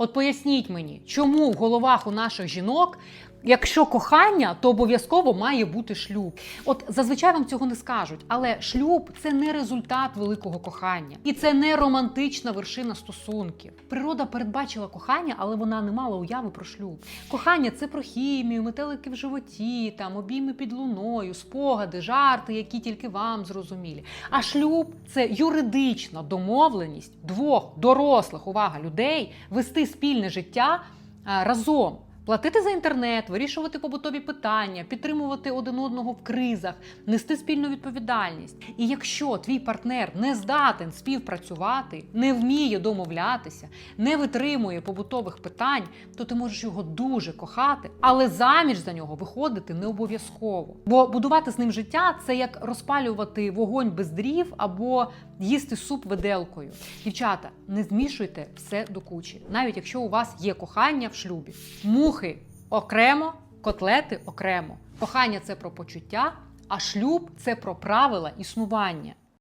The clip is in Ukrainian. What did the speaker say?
От поясніть мені, чому в головах у наших жінок. Якщо кохання, то обов'язково має бути шлюб. От зазвичай вам цього не скажуть, але шлюб це не результат великого кохання, і це не романтична вершина стосунків. Природа передбачила кохання, але вона не мала уяви про шлюб. Кохання це про хімію, метелики в животі, там обійми під луною, спогади, жарти, які тільки вам зрозумілі. А шлюб це юридична домовленість двох дорослих увага людей вести спільне життя разом. Платити за інтернет, вирішувати побутові питання, підтримувати один одного в кризах, нести спільну відповідальність. І якщо твій партнер не здатен співпрацювати, не вміє домовлятися, не витримує побутових питань, то ти можеш його дуже кохати, але заміж за нього виходити не обов'язково. Бо будувати з ним життя це як розпалювати вогонь без дрів або їсти суп виделкою. Дівчата, не змішуйте все до кучі, навіть якщо у вас є кохання в шлюбі. Мухи окремо, котлети окремо. Кохання це про почуття, а шлюб це про правила існування.